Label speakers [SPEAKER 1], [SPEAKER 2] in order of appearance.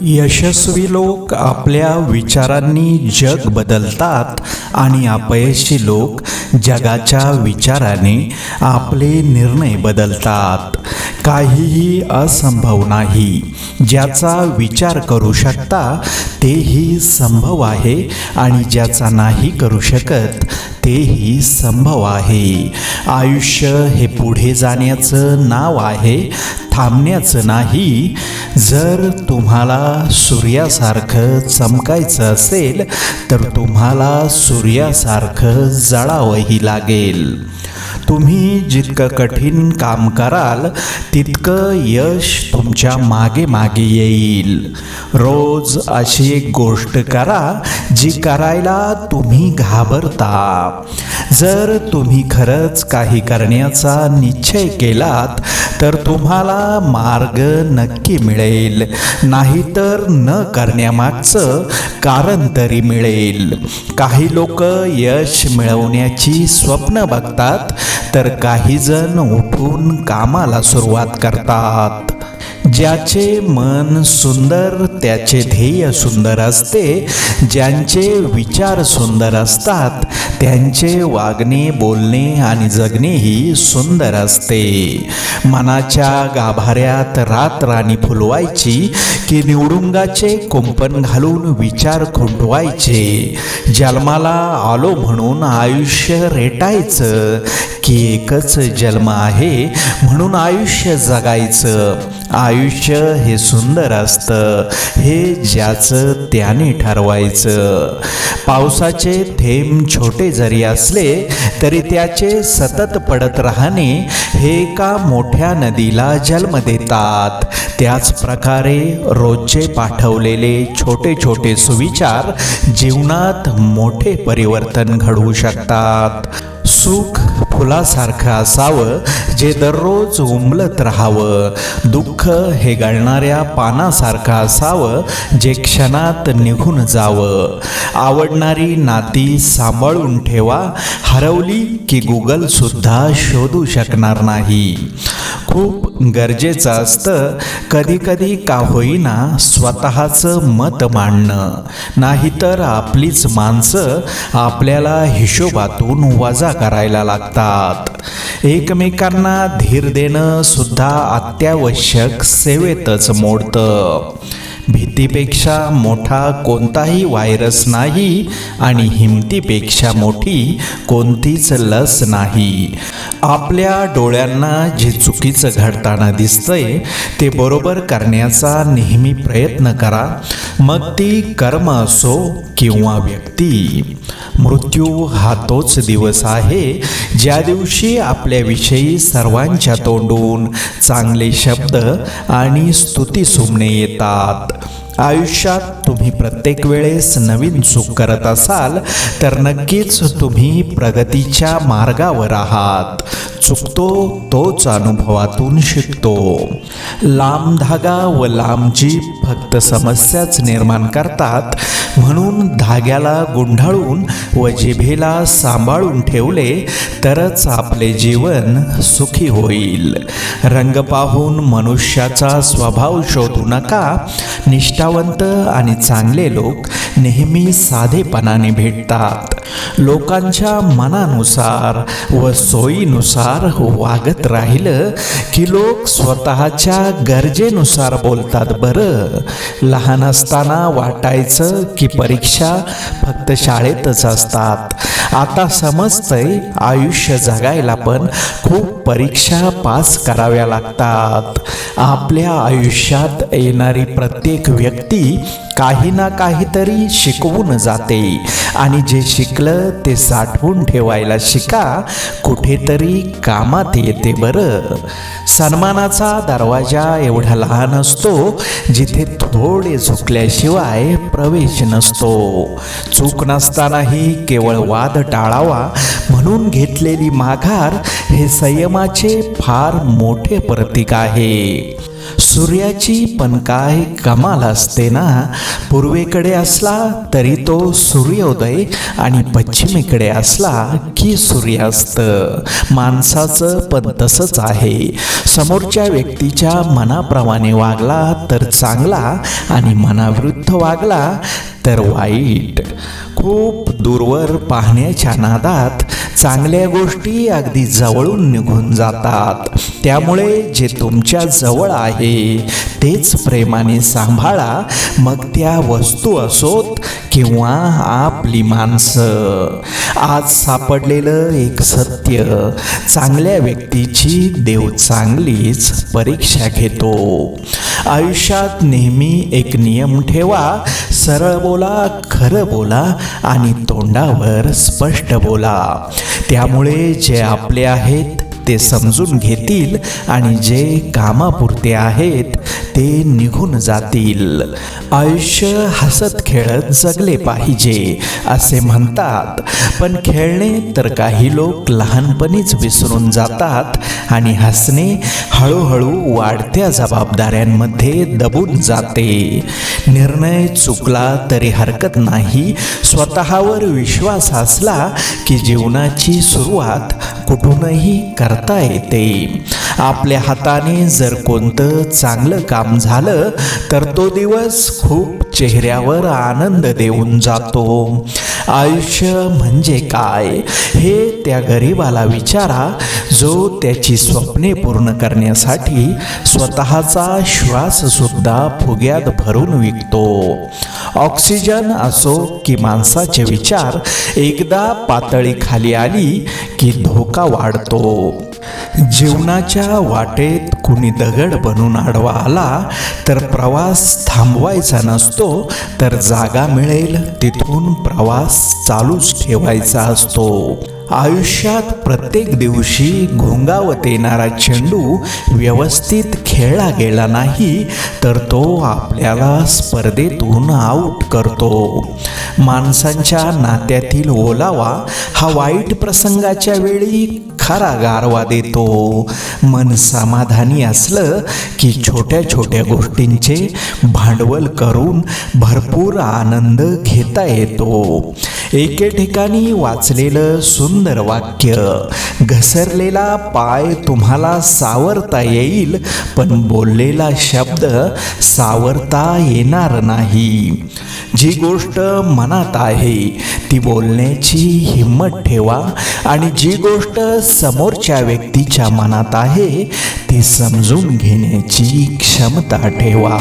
[SPEAKER 1] यशस्वी लोक आपल्या विचारांनी जग बदलतात. आणि अपयशी लोक जगाच्या विचाराने आपले निर्णय बदलतात. काहीही असंभव नाही. ज्याचा विचार करू शकता तेही संभव आहे आणि ज्याचा नाही करू शकत तेही संभव आहे. आयुष्य हे पुढे जाण्याचं नाव आहे थांबण्याचं नाही. जर तुम्हाला सूर्यासारखं चमकायचं असेल तर तुम्हाला सूर्य सूर्यासारखं जळावंही लागेल. तुम्ही जितकं कठीण काम कराल तितकं यश तुमच्या मागे मागे येईल. रोज अशी एक गोष्ट करा जी करायला तुम्ही घाबरता. जर तुम्ही खरंच काही करण्याचा निश्चय केलात तर तुम्हाला मार्ग नक्की मिळेल. नाहीतर न करण्यामागचं कारण तरी मिळेल. काही लोक यश मिळवण्याची स्वप्न बघतात तर काही जण उठून कामाला सुरुवात करतात. ज्याचे मन सुंदर त्याचे ध्येय सुंदर असते. ज्यांचे विचार सुंदर असतात त्यांचे वागणे बोलणे आणि जगणेही सुंदर असते. मनाच्या गाभाऱ्यात रात राणी फुलवायची की निवडुंगाचे कुंपण घालून विचार खुंटवायचे. जन्माला आलो म्हणून आयुष्य रेटायचं की एकच जन्म आहे म्हणून आयुष्य जगायचं. आयुष्य हे सुंदर असतं. हे ज्याचं त्याने ठरवायचं. पावसाचे थेंब छोटे जरी असले तरी त्याचे सतत पडत राहणे हे एका मोठ्या नदीला जन्म देतात. त्याच प्रकारे रोजचे पाठवलेले छोटे छोटे सुविचार जीवनात मोठे परिवर्तन घडवू शकतात. सुख फुलासारखं असावं जे दररोज उमलत राहावं. दुःख हे गळणाऱ्या पानासारखं असावं जे क्षणात निघून जावं. आवडणारी नाती सांभाळून ठेवा हरवली की गुगलसुद्धा शोधू शकणार नाही. खूप गरजेचं असतं कधीकधी का होईना स्वतःचं मत मांडणं. नाहीतर आपलीच माणसं आपल्याला हिशोबातून वजा करायला लागतात. एकमेकांना धीर देणं सुद्धा अत्यावश्यक सेवेतच मोडतं. भीतीपेक्षा मोठा कोणताही व्हायरस नाही आणि हिमतीपेक्षा मोठी कोणतीच लस नाही. आपल्या डोळ्यांना जे चुकीचं घडताना दिसतंय ते बरोबर करण्याचा नेहमी प्रयत्न करा. मग ती कर्म असो किंवा व्यक्ती मृत्यू हा तोच दिवस आहे ज्या दिवशी आपल्याविषयी सर्वांच्या तोंडून चांगले शब्द आणि स्तुती सुमणे येतात. आयुष्यात तुम्ही प्रत्येक वेळेस नवीन चूक करत असाल तर नक्कीच तुम्ही प्रगतीच्या मार्गावर आहात. चुकतो तोच अनुभवातून शिकतो. लांब धागा व लांब जीप फक्त समस्याच निर्माण करतात म्हणून धाग्याला गुंढाळून व जिभेला सांभाळून ठेवले तरच आपले जीवन सुखी होईल. रंग पाहून मनुष्याचा स्वभाव शोधू नका. निष्ठावंत आणि चांगले लोक नेहमी साधेपणाने भेटतात. लोकांच्या मनानुसार व सोयीनुसार वागत राहिलं की लोक स्वतःच्या गरजेनुसार बोलतात बरं. लहान असताना वाटायचं की परीक्षा फक्त शाळेतच असतात. आता समजतंय आयुष्य जगायला पण खूप परीक्षा पास कराव्या लागतात. आपल्या आयुष्यात येणारी प्रत्येक व्यक्ती काही ना काहीतरी शिकवून जाते. आणि जे शिकलं ते साठवून ठेवायला शिका. कुठेतरी कामात येते बरं. सन्मानाचा दरवाजा एवढा लहान असतो जिथे थोडे झुकल्याशिवाय प्रवेश नसतो. चूक नसतानाही केवळ वाद टाळावा. म्हणून घेतलेली माघार हे संयमाचे फार मोठे प्रतीक आहे. सूर्याची पण काय कमाल असते ना? पूर्वेकडे असला तरी तो सूर्योदय आणि पश्चिमेकडे असला की सूर्यास्त माणसाचं पण तसंच आहे. समोरच्या व्यक्तीच्या मनाप्रमाणे वागला तर चांगला आणि मनाविरुद्ध वागला तर वाईट. खूप दूरवर पाहण्याच्या नादात चांगल्या गोष्टी अगदी जवळून निघून जातात. त्यामुळे जे तुमच्या जवळ आहे तेच प्रेमाने सांभाळा. मग त्या वस्तू असोत किंवा आपली माणसं आज सापडलेलं एक सत्य. चांगल्या व्यक्तीची देव चांगलीच परीक्षा घेतो. आयुष्यात नेहमी एक नियम ठेवा. सरळ बोला खरं बोला आणि तोंडावर स्पष्ट बोला. त्यामुळे जे आपले आहेत ते समजून घेतील आणि जे कामापुरते आहेत ते निघून जातील. आयुष्य हसत खेळत जगले पाहिजे असे म्हणतात. पण खेळणे तर काही लोक लहानपणीच विसरून जातात आणि हसणे हळूहळू वाढत्या जबाबदाऱ्यांमध्ये दबून जाते. निर्णय चुकला तरी हरकत नाही. स्वतःवर विश्वास असला की जीवनाची सुरुवात कुठूनही करता येते. आपल्या हाताने जर कोणतं चांगलं काम झालं तर तो दिवस खूप चेहऱ्यावर आनंद देऊन जातो. आयुष्य म्हणजे काय हे त्या गरिबाला विचारा जो त्याची स्वप्ने पूर्ण करण्यासाठी स्वतःचा श्वाससुद्धा फुग्यात भरून विकतो. ऑक्सिजन असो की माणसाचे विचार एकदा पातळी खाली आली की धोका वाढतो. जीवनाच्या वाटेत कुणी दगड बनून आडवा आला तर प्रवास थांबवायचा नसतो तर जागा मिळेल तिथून प्रवास चालूच ठेवायचा असतो. आयुष्यात प्रत्येक दिवशी घोंगावत येणारा चेंडू व्यवस्थित खेळला गेला नाही तर तो आपल्याला स्पर्धेतून आऊट करतो. माणसांच्या नात्यातील ओलावा हा वाईट प्रसंगाच्या वेळी खरा गारवा देतो. मन समाधानी असलं की छोट्या छोट्या गोष्टींचे भांडवल करून भरपूर आनंद घेता येतो. एके ठिकाणी वाचलेलं सुंदर सुंदर वाक्य. घसरलेला पाय तुम्हाला सावरता येईल पण बोललेला शब्द सावरता येणार नाही. जी गोष्ट मनात आहे ती बोलण्याची हिंमत ठेवा आणि जी गोष्ट समोरच्या व्यक्तीच्या मनात आहे ती समजून घेण्याची क्षमता ठेवा.